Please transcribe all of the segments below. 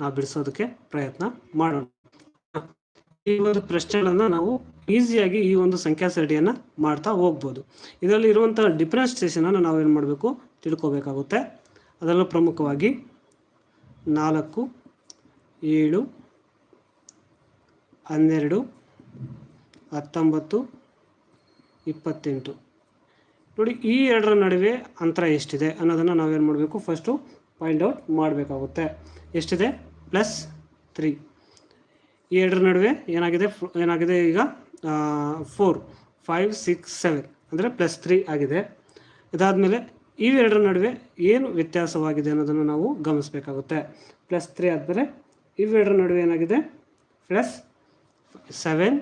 ನಾವು ಬಿಡಿಸೋದಕ್ಕೆ ಪ್ರಯತ್ನ ಮಾಡೋಣ. ಈ ಒಂದು ಪ್ರಶ್ನೆಗಳನ್ನ ನಾವು ಈಸಿಯಾಗಿ ಈ ಒಂದು ಸಂಖ್ಯಾ ಸರಣಿಯನ್ನ ಮಾಡ್ತಾ ಹೋಗ್ಬೋದು. ಇದರಲ್ಲಿ ಇರುವಂತಹ ಡಿಫ್ರೆನ್ಸ್ಟೇಷನ್ ಅನ್ನು ನಾವು ಏನು ಮಾಡಬೇಕು? ತಿಳ್ಕೋಬೇಕಾಗುತ್ತೆ. ಅದರಲ್ಲೂ ಪ್ರಮುಖವಾಗಿ ನಾಲ್ಕು, ಏಳು, ಹನ್ನೆರಡು, ಹತ್ತೊಂಬತ್ತು, ಇಪ್ಪತ್ತೆಂಟು. ನೋಡಿ, ಈ ಎರಡರ ನಡುವೆ ಅಂತರ ಎಷ್ಟಿದೆ ಅನ್ನೋದನ್ನು ನಾವೇನು ಮಾಡಬೇಕು? ಫಸ್ಟು ಫೈಂಡ್ ಔಟ್ ಮಾಡಬೇಕಾಗುತ್ತೆ. ಎಷ್ಟಿದೆ? Plus three. ಈ ಎರಡರ ನಡುವೆ ಏನಾಗಿದೆ? ಏನಾಗಿದೆ ಈಗ? Four, five, six, seven. ಅಂದರೆ ಪ್ಲಸ್ ತ್ರೀ ಆಗಿದೆ. ಇದಾದಮೇಲೆ ಇವೆರಡರ ನಡುವೆ ಏನು ವ್ಯತ್ಯಾಸವಾಗಿದೆ ಅನ್ನೋದನ್ನು ನಾವು ಗಮನಿಸಬೇಕಾಗುತ್ತೆ. ಪ್ಲಸ್ ತ್ರೀ ಆದಮೇಲೆ ಇವೆರಡರ ನಡುವೆ ಏನಾಗಿದೆ? Plus seven.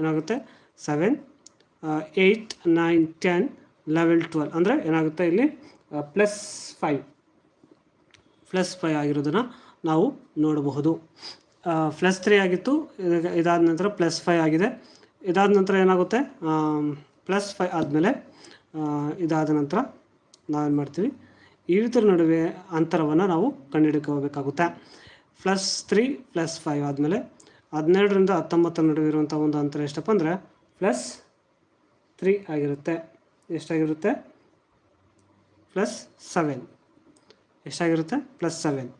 ಏನಾಗುತ್ತೆ? Seven eight, nine, ten, eleven twelve. ಅಂದರೆ ಏನಾಗುತ್ತೆ ಇಲ್ಲಿ? Plus five. ಪ್ಲಸ್ ಫೈವ್ ಆಗಿರೋದನ್ನು ನಾವು ನೋಡಬಹುದು. ಪ್ಲಸ್ ತ್ರೀ ಆಗಿತ್ತು. ಇದಾದ ನಂತರ ಪ್ಲಸ್ ಫೈವ್ ಆಗಿದೆ. ಇದಾದ ನಂತರ ಏನಾಗುತ್ತೆ? ಪ್ಲಸ್ ಫೈವ್ ಆದಮೇಲೆ ಇದಾದ ನಂತರ ನಾವೇನು ಮಾಡ್ತೀವಿ? ಇವುದ್ರ ನಡುವೆ ಅಂತರವನ್ನು ನಾವು ಕಂಡುಹಿಡ್ಕೋಬೇಕಾಗುತ್ತೆ ಪ್ಲಸ್ ತ್ರೀ ಪ್ಲಸ್ ಫೈವ್ ಆದಮೇಲೆ ಹದಿನೆರಡರಿಂದ ಹತ್ತೊಂಬತ್ತರ ನಡುವೆ ಇರುವಂಥ ಒಂದು ಅಂತರ ಎಷ್ಟಪ್ಪ ಅಂದರೆ ಪ್ಲಸ್ ತ್ರೀ ಆಗಿರುತ್ತೆ. ಎಷ್ಟಾಗಿರುತ್ತೆ? ಪ್ಲಸ್ ಸೆವೆನ್ ಎಷ್ಟಾಗಿರುತ್ತೆ? ಪ್ಲಸ್ ಸೆವೆನ್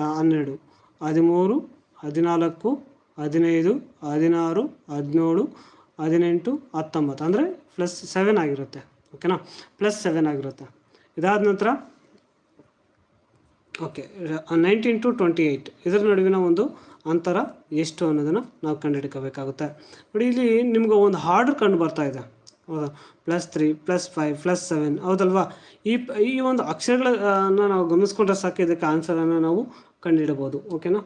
ಆ, ಹನ್ನೆರಡು. ಹದಿಮೂರು ಹದಿನಾಲ್ಕು ಹದಿನೈದು ಹದಿನಾರು ಹದಿನೇಳು ಹದಿನೆಂಟು ಹತ್ತೊಂಬತ್ತು. ಅಂದರೆ ಪ್ಲಸ್ ಸೆವೆನ್ ಆಗಿರುತ್ತೆ. ಓಕೆನಾ ಪ್ಲಸ್ ಸೆವೆನ್ ಆಗಿರುತ್ತೆ. ಇದಾದ ನಂತರ okay nineteen to twenty eight ಇದರ ನಡುವಿನ ಒಂದು ಅಂತರ ಎಷ್ಟು ಅನ್ನೋದನ್ನು ನಾವು ಕಂಡುಹಿಡ್ಕೋಬೇಕಾಗುತ್ತೆ ನೋಡಿ ಇಲ್ಲಿ ನಿಮ್ಗೆ ಒಂದು ಹಾರ್ಡರ್ ಕಂಡು ಬರ್ತಾ ಇದೆ. ಹೌದಾ? Plus three plus five plus seven ಹೌದಲ್ವಾ? ಈ ಈ ಒಂದು ಅಕ್ಷರಗಳನ್ನು ನಾವು ಗಮನಿಸ್ಕೊಂಡ್ರೆ ಸಾಕು ಇದಕ್ಕೆ ಆನ್ಸರನ್ನು ನಾವು ಕಂಡುಹಿಡಬಹುದು ಓಕೆನಾ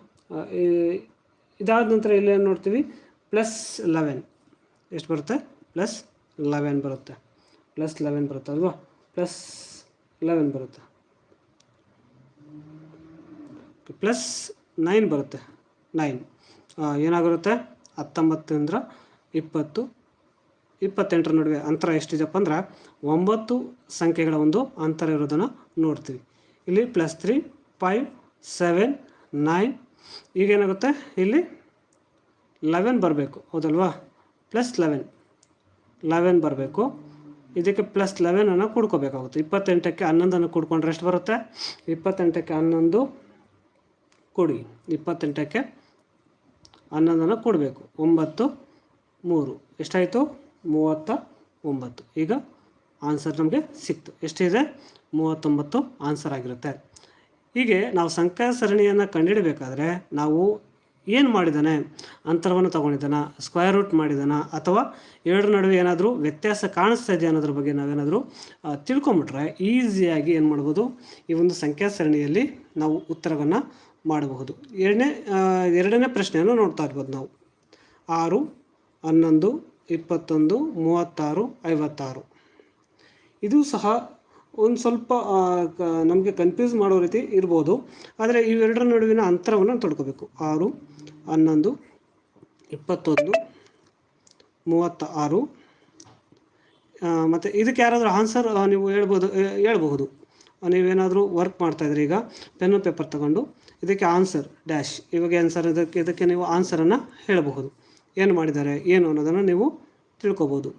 ಇದಾದ ನಂತರ ಇಲ್ಲಿ ಏನು ನೋಡ್ತೀವಿ? ಪ್ಲಸ್ ಲೆವೆನ್ ಎಷ್ಟು ಬರುತ್ತೆ? ಪ್ಲಸ್ ಲೆವೆನ್ ಬರುತ್ತೆ. ಪ್ಲಸ್ ಲೆವೆನ್ ಬರುತ್ತೆ ಅಲ್ವಾ? ಪ್ಲಸ್ ಲೆವೆನ್ ಬರುತ್ತೆ. ಪ್ಲಸ್ ನೈನ್ ಬರುತ್ತೆ. ನೈನ್ ಏನಾಗಿರುತ್ತೆ? ಹತ್ತೊಂಬತ್ತರಿಂದ ಇಪ್ಪತ್ತು ಇಪ್ಪತ್ತೆಂಟರ ನಡುವೆ ಅಂತರ ಎಷ್ಟಿದೆಪ್ಪ ಅಂದ್ರೆ ಒಂಬತ್ತು ಸಂಖ್ಯೆಗಳ ಒಂದು ಅಂತರ ಇರೋದನ್ನು ನೋಡ್ತೀವಿ. ಇಲ್ಲಿ plus three five seven nine ಈಗೇನಾಗುತ್ತೆ ಇಲ್ಲಿ ಲೆವೆನ್ ಬರಬೇಕು. ಹೌದಲ್ವಾ? ಪ್ಲಸ್ ಲೆವೆನ್ ಲೆವೆನ್ ಬರಬೇಕು. ಇದಕ್ಕೆ ಪ್ಲಸ್ ಲೆವೆನನ್ನು ಕೂಡ್ಕೋಬೇಕಾಗುತ್ತೆ. ಇಪ್ಪತ್ತೆಂಟಕ್ಕೆ ಹನ್ನೊಂದನ್ನು ಕೂಡ್ಕೊಂಡ್ರೆ ಎಷ್ಟು ಬರುತ್ತೆ? ಇಪ್ಪತ್ತೆಂಟಕ್ಕೆ ಹನ್ನೊಂದು ಕೊಡಿ. ಇಪ್ಪತ್ತೆಂಟಕ್ಕೆ ಹನ್ನೊಂದನ್ನು ಕೊಡಬೇಕು. ಒಂಬತ್ತು ಮೂರು. ಎಷ್ಟಾಯಿತು? ಮೂವತ್ತ ಒಂಬತ್ತು. ಈಗ ಆನ್ಸರ್ ನಮಗೆ ಸಿಕ್ತು. ಎಷ್ಟಿದೆ? ಮೂವತ್ತೊಂಬತ್ತು ಆನ್ಸರ್ ಆಗಿರುತ್ತೆ. ಹೀಗೆ ನಾವು ಸಂಖ್ಯಾ ಸರಣಿಯನ್ನು ಕಂಡುಹಿಡಬೇಕಾದ್ರೆ ನಾವು ಏನು ಮಾಡಿದ್ದಾನೆ? ಅಂತರವನ್ನು ತಗೊಂಡಿದ್ದಾನ? Square root ಮಾಡಿದ್ದಾನ? ಅಥವಾ ಎರಡರ ನಡುವೆ ಏನಾದರೂ ವ್ಯತ್ಯಾಸ ಕಾಣಿಸ್ತಾ ಇದೆಯಾ ಅನ್ನೋದ್ರ ಬಗ್ಗೆ ನಾವೇನಾದರೂ ತಿಳ್ಕೊಂಬಿಟ್ರೆ ಈಸಿಯಾಗಿ ಏನು ಮಾಡ್ಬೋದು? ಈ ಒಂದು ಸಂಖ್ಯಾ ಸರಣಿಯಲ್ಲಿ ನಾವು ಉತ್ತರವನ್ನು ಮಾಡಬಹುದು. ಎರಡನೇ ಎರಡನೇ ಪ್ರಶ್ನೆಯನ್ನು ನೋಡ್ತಾ ಇರ್ಬೋದು ನಾವು. ಆರು, ಹನ್ನೊಂದು ಇಪ್ಪತ್ತೊಂದು, ಮೂವತ್ತಾರು, ಐವತ್ತಾರು. ಇದು ಸಹ ಒಂದು ಸ್ವಲ್ಪ ನಮಗೆ ಕನ್ಫ್ಯೂಸ್ ಮಾಡೋ ರೀತಿ ಇರ್ಬೋದು. ಆದರೆ ಇವೆರಡರ ನಡುವಿನ ಅಂತರವನ್ನು ತೊಡ್ಕೋಬೇಕು. ಆರು, ಹನ್ನೊಂದು, ಇಪ್ಪತ್ತೊಂದು ಮೂವತ್ತ ಆರು ಮತ್ತು ಇದಕ್ಕೆ ಯಾರಾದರೂ ಆನ್ಸರ್ ನೀವು ಹೇಳ್ಬೋದು ಹೇಳಬಹುದು. ನೀವೇನಾದರೂ ವರ್ಕ್ ಮಾಡ್ತಾಯಿದ್ರಿ ಈಗ ಪೆನ್ನು ಪೇಪರ್ ತಗೊಂಡು, ಇದಕ್ಕೆ ಆನ್ಸರ್ ಡ್ಯಾಶ್ ಇವಾಗ ಆನ್ಸರ್ ಇದಕ್ಕೆ ಇದಕ್ಕೆ ನೀವು ಆನ್ಸರನ್ನು ಹೇಳಬಹುದು. ಏನು ಮಾಡಿದ್ದಾರೆ, ಏನು ಅನ್ನೋದನ್ನು ನೀವು ತಿಳ್ಕೊಬೋದು.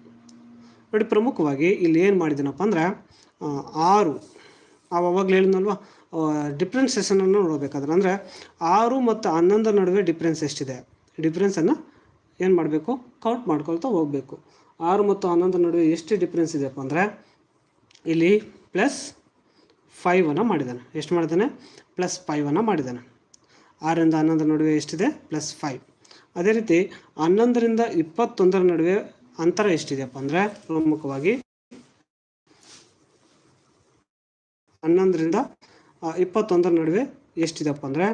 ನೋಡಿ, ಪ್ರಮುಖವಾಗಿ ಇಲ್ಲಿ ಏನು ಮಾಡಿದ್ದೀನಪ್ಪ ಅಂದರೆ ಆರು ಅವಾಗಲೇ ಹೇಳಿದ್ನಲ್ವ ಡಿಫ್ರೆನ್ಸೇಷನನ್ನು ನೋಡಬೇಕಾದ್ರೆ ಅಂದರೆ, ಆರು ಮತ್ತು ಹನ್ನೊಂದರ ನಡುವೆ ಡಿಫ್ರೆನ್ಸ್ ಎಷ್ಟಿದೆ? ಡಿಫ್ರೆನ್ಸನ್ನು ಏನು ಮಾಡಬೇಕು? ಕೌಂಟ್ ಮಾಡ್ಕೊಳ್ತಾ ಹೋಗಬೇಕು. ಆರು ಮತ್ತು ಹನ್ನೊಂದರ ನಡುವೆ ಎಷ್ಟು ಡಿಫ್ರೆನ್ಸ್ ಇದೆಯಪ್ಪ ಅಂದರೆ, ಇಲ್ಲಿ ಪ್ಲಸ್ ಫೈವನ್ನು ಮಾಡಿದ್ದಾನೆ. ಎಷ್ಟು ಮಾಡಿದ್ದಾನೆ? ಪ್ಲಸ್ ಫೈವನ್ನು ಮಾಡಿದ್ದಾನೆ. ಆರರಿಂದ ಹನ್ನೊಂದರ ನಡುವೆ ಎಷ್ಟಿದೆ? ಪ್ಲಸ್ ಫೈವ್ ಅದೇ ರೀತಿ ಹನ್ನೊಂದರಿಂದ ಇಪ್ಪತ್ತೊಂದರ ನಡುವೆ ಅಂತರ ಎಷ್ಟಿದೆಯಪ್ಪ ಅಂದರೆ ಪ್ರಮುಖವಾಗಿ ಹನ್ನೊಂದರಿಂದ ಇಪ್ಪತ್ತೊಂದರ ನಡುವೆ ಎಷ್ಟಿದೆಪ್ಪ ಅಂದರೆ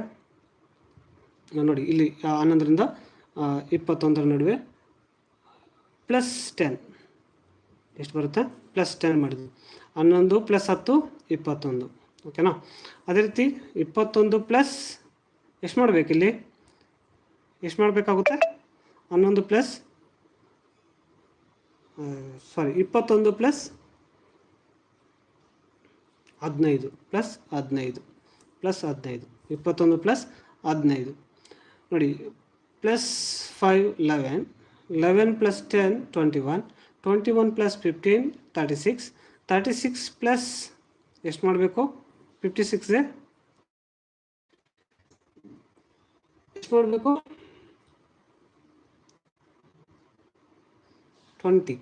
ನೋಡಿ ಇಲ್ಲಿ ಹನ್ನೊಂದರಿಂದ ಇಪ್ಪತ್ತೊಂದರ ನಡುವೆ ಪ್ಲಸ್ ಟೆನ್ ಎಷ್ಟು ಬರುತ್ತೆ? ಪ್ಲಸ್ ಟೆನ್ ಮಾಡಿದ್ವಿ. ಹನ್ನೊಂದು ಪ್ಲಸ್ ಹತ್ತು, ಇಪ್ಪತ್ತೊಂದು. ಓಕೆನಾ ಅದೇ ರೀತಿ ಇಪ್ಪತ್ತೊಂದು ಪ್ಲಸ್ ಎಷ್ಟು ಮಾಡ್ಬೇಕು ಇಲ್ಲಿ? ಎಷ್ಟು ಮಾಡಬೇಕಾಗುತ್ತೆ? ಹನ್ನೊಂದು ಪ್ಲಸ್ ಸಾರಿ ಇಪ್ಪತ್ತೊಂದು ಪ್ಲಸ್ ಹದಿನೈದು ಪ್ಲಸ್ ಹದಿನೈದು ಪ್ಲಸ್ ಹದಿನೈದು, ಇಪ್ಪತ್ತೊಂದು ಪ್ಲಸ್ ಹದಿನೈದು. ನೋಡಿ, plus five, eleven eleven plus ten, twenty one twenty one plus fifteen thirty six thirty six plus ಎಷ್ಟು ಮಾಡಬೇಕು? ಫಿಫ್ಟಿ ಸಿಕ್ಸ್ಗೆ ಎಷ್ಟು ಮಾಡಬೇಕು? ಟ್ವೆಂಟಿ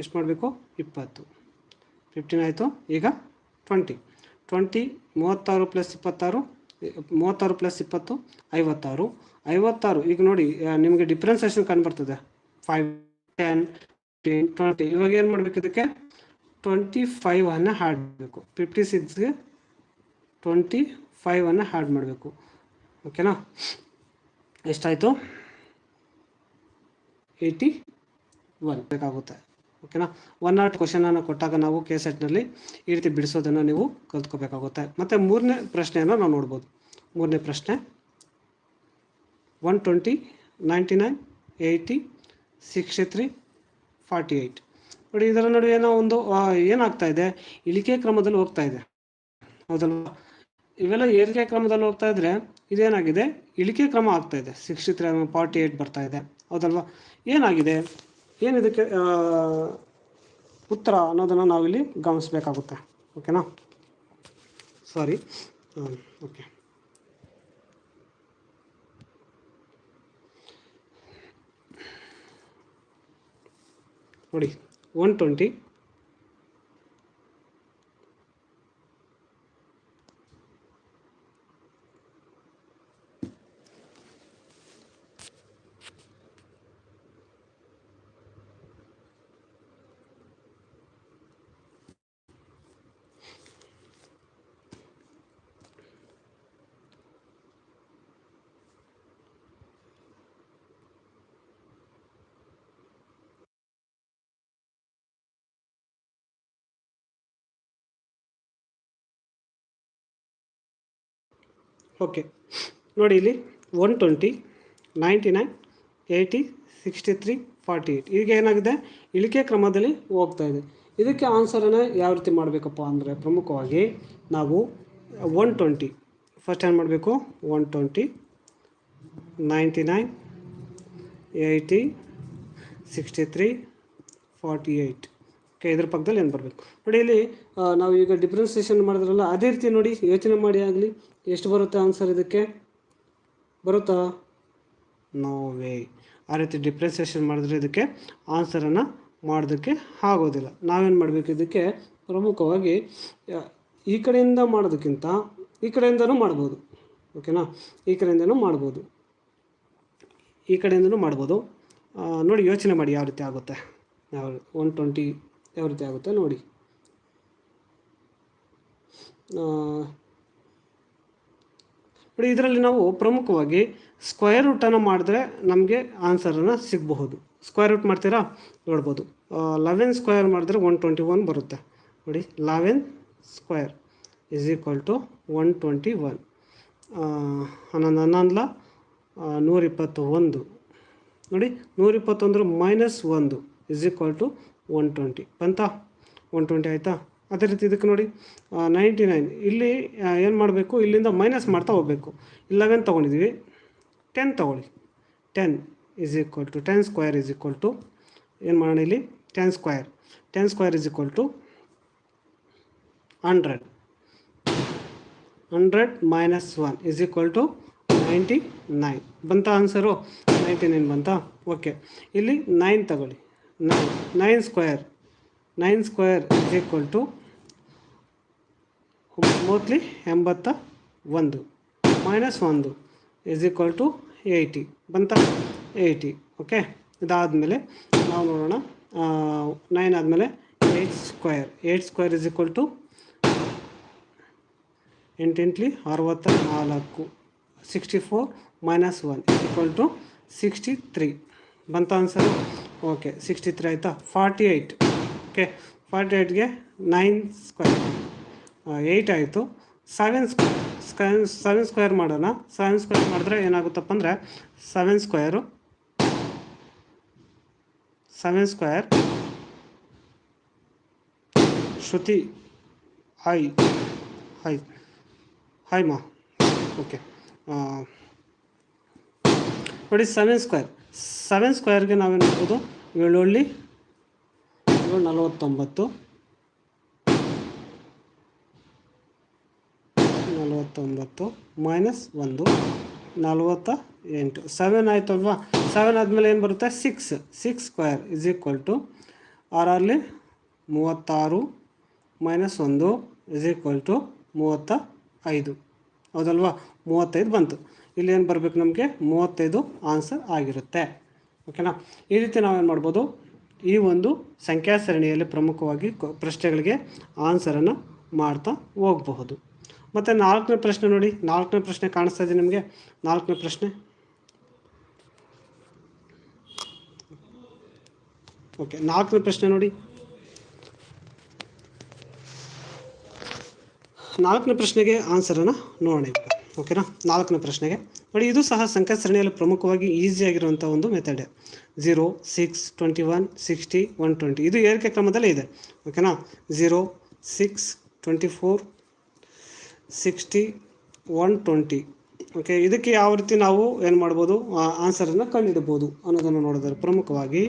ಎಷ್ಟು ಮಾಡಬೇಕು? ಇಪ್ಪತ್ತು. ಫಿಫ್ಟೀನ್ ಆಯಿತು. ಈಗ ಟ್ವೆಂಟಿ ಟ್ವೆಂಟಿ ಮೂವತ್ತಾರು ಪ್ಲಸ್ ಇಪ್ಪತ್ತಾರು, ಮೂವತ್ತಾರು ಪ್ಲಸ್ ಇಪ್ಪತ್ತು, ಐವತ್ತಾರು. ಐವತ್ತಾರು, ಈಗ ನೋಡಿ ನಿಮಗೆ ಡಿಫ್ರೆನ್ಸೇಷನ್ ಕಂಡುಬರ್ತದೆ. ಫೈವ್ ಟೆನ್ ಫಿಫ್ಟೀನ್ ಟ್ವೆಂಟಿ ಇವಾಗ ಏನು ಮಾಡಬೇಕು ಇದಕ್ಕೆ? ಟ್ವೆಂಟಿ ಫೈವನ್ನು ಹಾಡಬೇಕು ಫಿಫ್ಟಿ ಸಿಕ್ಸ್ಗೆ ಟ್ವೆಂಟಿ ಫೈವನ್ನು ಹಾಡ್ ಮಾಡಬೇಕು. ಓಕೆನಾ ಎಷ್ಟಾಯಿತು? ಏಯ್ಟಿ ಒನ್ ಬೇಕಾಗುತ್ತೆ. ಓಕೆನಾ ಒನ್ ನಾಟ್ ಕ್ವಶನನ್ನು ಕೊಟ್ಟಾಗ ನಾವು ಕೆ ಸೆಟ್ನಲ್ಲಿ ಈ ರೀತಿ ಬಿಡಿಸೋದನ್ನು ನೀವು ಕಲ್ತ್ಕೋಬೇಕಾಗುತ್ತೆ. ಮತ್ತು ಮೂರನೇ ಪ್ರಶ್ನೆಯನ್ನು ನಾವು ನೋಡ್ಬೋದು. ಮೂರನೇ ಪ್ರಶ್ನೆ. One twenty ninety nine eighty sixty three forty eight ನೋಡಿ ಇದರ ನಡುವೆ ಏನೋ ಒಂದು ಏನಾಗ್ತಾ ಇದೆ? ಇಳಿಕೆ ಕ್ರಮದಲ್ಲಿ ಹೋಗ್ತಾ ಇದೆ. ಹೌದಲ್ವಾ? ಇವೆಲ್ಲ ಏರಿಕೆ ಕ್ರಮದಲ್ಲಿ ಹೋಗ್ತಾ ಇದ್ರೆ ಇದೇನಾಗಿದೆ? ಇಳಿಕೆ ಕ್ರಮ ಆಗ್ತಾ ಇದೆ. ಸಿಕ್ಸ್ಟಿ ತ್ರೀ ಫಾರ್ಟಿ ಏಯ್ಟ್ ಬರ್ತಾ ಇದೆ. ಹೌದಲ್ವಾ? ಏನಾಗಿದೆ? ಏನಿದಕ್ಕೆ ಉತ್ತರ ಅನ್ನೋದನ್ನು ನಾವಿಲ್ಲಿ ಗಮನಿಸಬೇಕಾಗುತ್ತೆ. ಓಕೆನಾ? ಸಾರಿ. ಓಕೆ. ನೋಡಿ ಒನ್ ಟ್ವೆಂಟಿ. ಓಕೆ. ನೋಡಿ ಇಲ್ಲಿ one twenty ninety nine eighty sixty three forty eight ಈಗ ಏನಾಗಿದೆ? ಇಳಿಕೆ ಕ್ರಮದಲ್ಲಿ ಹೋಗ್ತಾ ಇದೆ. ಇದಕ್ಕೆ ಆನ್ಸರನ್ನು ಯಾವ ರೀತಿ ಮಾಡಬೇಕಪ್ಪ ಅಂದರೆ ಪ್ರಮುಖವಾಗಿ ನಾವು ಒನ್ ಟ್ವೆಂಟಿ. ಫಸ್ಟ್ ಏನು ಮಾಡಬೇಕು? One twenty ninety nine eighty sixty three forty eight okay, ಇದ್ರ ಪಕ್ಕದಲ್ಲಿ ಏನು ಬರಬೇಕು? ನೋಡಿ ಇಲ್ಲಿ ನಾವು ಈಗ ಡಿಫ್ರೆನ್ಸಿಯೇಷನ್ ಮಾಡಿದ್ರಲ್ಲ, ಅದೇ ರೀತಿ ನೋಡಿ ಯೋಚನೆ ಮಾಡಿ ಆಗಲಿ. ಎಷ್ಟು ಬರುತ್ತೆ ಆನ್ಸರ್ ಇದಕ್ಕೆ? ಬರುತ್ತಾ? ನೋ ವೇ ಆ ರೀತಿ ಡಿಪ್ರೆಸೇಷನ್ ಮಾಡಿದ್ರೆ ಇದಕ್ಕೆ ಆನ್ಸರನ್ನು ಮಾಡೋದಕ್ಕೆ ಆಗೋದಿಲ್ಲ. ನಾವೇನು ಮಾಡಬೇಕು ಇದಕ್ಕೆ? ಪ್ರಮುಖವಾಗಿ ಈ ಕಡೆಯಿಂದ ಮಾಡೋದಕ್ಕಿಂತ ಈ ಕಡೆಯಿಂದನೂ ಮಾಡ್ಬೋದು. ಓಕೆನಾ ಈ ಕಡೆಯಿಂದನೂ ಮಾಡ್ಬೋದು. ಈ ಕಡೆಯಿಂದನೂ ಮಾಡ್ಬೋದು. ನೋಡಿ, ಯೋಚನೆ ಮಾಡಿ ಯಾವ ರೀತಿ ಆಗುತ್ತೆ. ಯಾವ ಒನ್ ಟ್ವೆಂಟಿ ಯಾವ ರೀತಿ ಆಗುತ್ತೆ ನೋಡಿ. ನೋಡಿ, ಇದರಲ್ಲಿ ನಾವು ಪ್ರಮುಖವಾಗಿ ಸ್ಕ್ವೇರ್ ರೂಟನ್ನು ಮಾಡಿದ್ರೆ ನಮಗೆ ಆನ್ಸರನ್ನು ಸಿಗಬಹುದು. ಸ್ಕ್ವೇರ್ ರೂಟ್ ಮಾಡ್ತೀರಾ? ನೋಡ್ಬೋದು. ಲೆವೆನ್ ಸ್ಕ್ವೇರ್ ಮಾಡಿದ್ರೆ ಒನ್ ಟ್ವೆಂಟಿ ಒನ್ ಬರುತ್ತೆ. ನೋಡಿ eleven square is equal to one twenty one ಹನ್ನೊಂದು, ಹನ್ನೊಂದಲ ನೂರಿಪ್ಪತ್ತು ಒಂದು ನೋಡಿ ನೂರಿಪ್ಪತ್ತೊಂದರ ಮೈನಸ್ ಒಂದು is equal to one twenty ಬಂತಾ? ಒನ್ ಟ್ವೆಂಟಿ ಆಯಿತಾ? ಅದೇ ರೀತಿ ಇದಕ್ಕೆ ನೋಡಿ ನೈಂಟಿ ನೈನ್ ಇಲ್ಲಿ ಏನು ಮಾಡಬೇಕು? ಇಲ್ಲಿಂದ ಮೈನಸ್ ಮಾಡ್ತಾ ಹೋಗಬೇಕು. ಇಲೆವೆನ್ ತೊಗೊಂಡಿದ್ದೀವಿ ಟೆನ್ ತೊಗೊಳ್ಳಿ. Ten is equal to ten square is equal to ಏನು ಮಾಡೋಣ ಇಲ್ಲಿ? Ten square ten square is equal to hundred hundred minus one is equal to ninety nine ಬಂತ ಆನ್ಸರು ನೈಂಟಿ ನೈನ್ ಬಂತಾ? Okay ಇಲ್ಲಿ nine ತಗೊಳ್ಳಿ. Nine nine square nine square is equal to mostly ಎಂಬತ್ತ ಒಂದು minus ಒಂದು is equal to eighty ಬಂತ? Eighty okay ಇದಾದಮೇಲೆ ನಾವು ನೋಡೋಣ ನೈನ್ ಆದಮೇಲೆ eight square eight square is equal to ಎಂಟೆಂಟ್ಲಿ ಅರವತ್ತ ನಾಲ್ಕು sixty four minus one equal to sixty three ಬಂತ ಆನ್ಸರ್ ಓಕೆ ಸಿಕ್ಸ್ಟಿ ತ್ರೀ ಆಯಿತಾ? ಫಾರ್ಟಿ ಏಯ್ಟ್ ಓಕೆ ಫಾರ್ಟಿ ಏಯ್ಟ್ಗೆ ನೈನ್ ಸ್ಕ್ವೇರ್ ಏಯ್ಟ್ ಆಯಿತು. ಸೆವೆನ್ ಸ್ಕ್ವೇರ್ ಸೆವೆನ್ ಸ್ಕ್ವೇರ್ ಮಾಡೋಣ. Seven square ಮಾಡಿದ್ರೆ ಏನಾಗುತ್ತಪ್ಪ ಅಂದರೆ seven square seven square Shruti hi hi hi ಮಾ okay ನೋಡಿ ಸೆವೆನ್ ಸ್ಕ್ವೇರ್ ಸೆವೆನ್ ಸ್ಕ್ವೇರ್ಗೆ ನಾವೇನು ಮಾಡ್ಬೋದು? ಏಳು ಏಳು ನಲವತ್ತೊಂಬತ್ತು. ನಲವತ್ತೊಂಬತ್ತು ಮೈನಸ್ ಒಂದು ನಲವತ್ತ ಎಂಟು ಸೆವೆನ್ ಆಯಿತು ಅಲ್ವಾ ಸೆವೆನ್ ಆದಮೇಲೆ ಏನು ಬರುತ್ತೆ? Six six square is equal to ಆರಲ್ಲಿ ಮೂವತ್ತಾರು ಮೈನಸ್ ಒಂದು ಇಸ್ ಈಕ್ವಲ್ ಟು ಮೂವತ್ತ ಐದು ಹೌದಲ್ವಾ? ಮೂವತ್ತೈದು ಬಂತು. ಇಲ್ಲಿ ಏನು ಬರಬೇಕು ನಮಗೆ? ಮೂವತ್ತೈದು ಆನ್ಸರ್ ಆಗಿರುತ್ತೆ. ಓಕೆನಾ ಈ ರೀತಿ ನಾವೇನು ಮಾಡ್ಬೋದು? ಈ ಒಂದು ಸಂಖ್ಯಾ ಸರಣಿಯಲ್ಲಿ ಪ್ರಮುಖವಾಗಿ ಪ್ರಶ್ನೆಗಳಿಗೆ ಆನ್ಸರನ್ನು ಮಾಡ್ತಾ ಹೋಗಬಹುದು. ಮತ್ತು ನಾಲ್ಕನೇ ಪ್ರಶ್ನೆ ನೋಡಿ. ನಾಲ್ಕನೇ ಪ್ರಶ್ನೆ ಕಾಣಿಸ್ತಾ ಇದೆ ನಿಮಗೆ. ನಾಲ್ಕನೇ ಪ್ರಶ್ನೆ. ಓಕೆ ನಾಲ್ಕನೇ ಪ್ರಶ್ನೆ ನೋಡಿ. ನಾಲ್ಕನೇ ಪ್ರಶ್ನೆಗೆ ಆನ್ಸರನ್ನು ನೋಡೋಣ ಓಕೆನಾ ನಾಲ್ಕನೇ ಪ್ರಶ್ನೆಗೆ. ನೋಡಿ, ಇದು ಸಹ ಸಂಖ್ಯಾ ಸರಣಿಯಲ್ಲಿ ಪ್ರಮುಖವಾಗಿ ಈಸಿಯಾಗಿರುವಂಥ ಒಂದು method zero six twenty one sixty one twenty ಇದು ಏರಿಕೆ ಕ್ರಮದಲ್ಲೇ ಇದೆ. ಓಕೆನಾ zero six twenty four sixty one twenty okay ಇದಕ್ಕೆ ಯಾವ ರೀತಿ ನಾವು ಏನು ಮಾಡ್ಬೋದು? ಆನ್ಸರನ್ನು ಕಂಡುಹಿಡ್ಬೋದು ಅನ್ನೋದನ್ನು ನೋಡಿದರೆ ಪ್ರಮುಖವಾಗಿ